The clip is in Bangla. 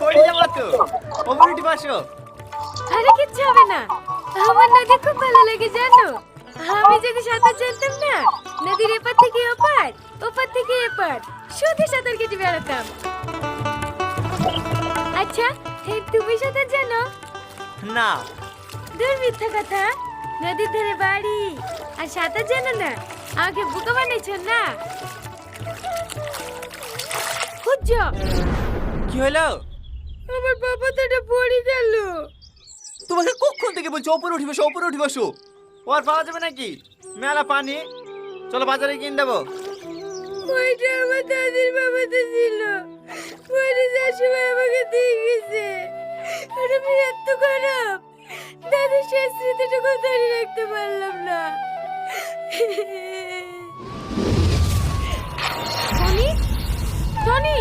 পড়ে যাব তো? ওপরে উঠে আরে কিচ্ছু হবে না। আমার নদী খুব ভালো লাগে জানো? আমি যদি সাঁতার জানতাম না নদীর এপার থেকে ওপার ওপার থেকে এপার শুধু সাঁতার কেটে বেড়াতাম। আচ্ছা তুমি সাঁতার জানো? না। দূর মিথ্যা কথা। নদীর ধারে বাড়ি। আর সাঁতার জানো না? আমাকে বোকা বানিয়েছ না? খুঁজছ? কি হলো? আমার বাবা তো এটা পড়ে গেল। তোমাকে কখন থেকে বলছো ওপরে উঠি বসো ওপরে উঠি বসো। ও আর পাওয়া যাবে নাকি? মেলা পানি। চলো বাজারে কিনে দেবো। ওইটা আমার দাদির বাবাতে ছিল পরে সময় আমাকে দিয়ে গেছে। আর আমি এত খারাপ। দাদির শেষ স্মৃতিটুকু ধরে রাখতে পারলাম না। Tony Tony